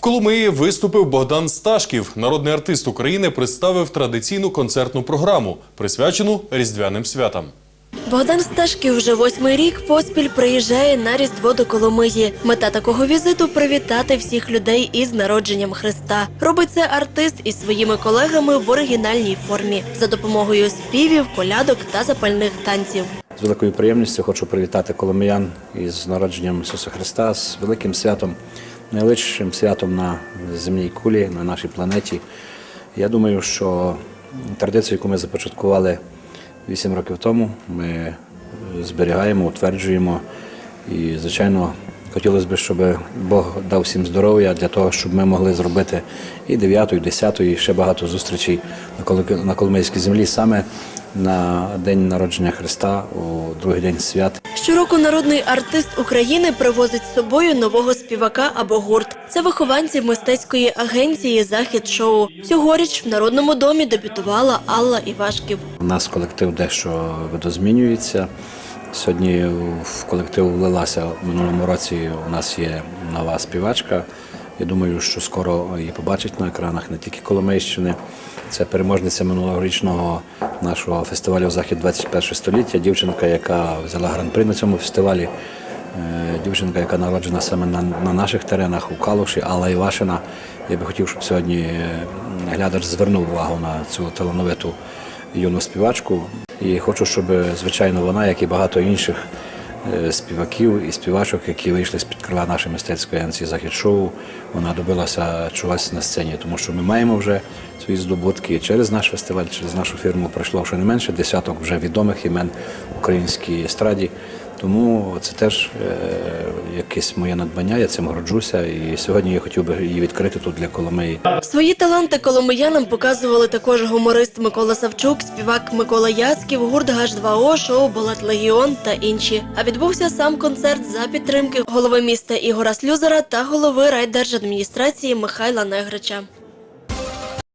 В Коломиї виступив Богдан Сташків. Народний артист України представив традиційну концертну програму, присвячену різдвяним святам. Богдан Сташків вже восьмий рік поспіль приїжджає на Різдво до Коломиї. Мета такого візиту привітати всіх людей із народженням Христа. Робить це артист із своїми колегами в оригінальній формі за допомогою співів, колядок та запальних танців. З великою приємністю хочу привітати коломиян із народженням Ісуса Христа, з великим святом, найвеличнішим святом на земній кулі, на нашій планеті. Я думаю, що традицію, яку ми започаткували 8 років тому, ми зберігаємо, утверджуємо. І, звичайно, хотілося б, щоб Бог дав всім здоров'я для того, щоб ми могли зробити і 9, і 10, і ще багато зустрічей на Коломийській землі саме на день народження Христа у другий день свят. Щороку народний артист України привозить з собою нового співака або гурт. Це вихованці мистецької агенції Захід шоу. Цьогоріч в народному домі дебютувала Алла Івашків. У нас колектив дещо видозмінюється. Сьогодні в колектив влилася в минулому році. У нас є нова співачка. Я думаю, що скоро її побачать на екранах не тільки Коломийщини. Це переможниця минулорічного нашого фестивалю Захід 21 століття. Дівчинка, яка взяла гран-при на цьому фестивалі. Е, Дівчинка, яка народжена саме на, на наших теренах у Калуші, Алла Івашина. Я би хотів, щоб сьогодні е, глядач звернув увагу на цю талановиту юну співачку. І хочу, щоб, звичайно, вона, як і багато інших співаків і співачок, які вийшли з-під крила нашої мистецької агенції Захід шоу, вона добилася чогось на сцені, тому що ми маємо вже свої здобутки через наш фестиваль, через нашу фірму пройшло щонайменше десяток вже відомих імен українській естраді. Тому це теж е, якесь моє надбання, я цим горджуся. І сьогодні я хотів би її відкрити тут для Коломиї. Свої таланти коломиянам показували також гуморист Микола Савчук, співак Микола Яцьків, гурт Гаш-2О, шоу Балат Легіон та інші. А відбувся сам концерт за підтримки голови міста Ігора Слюзера та голови райдержадміністрації Михайла Негрича.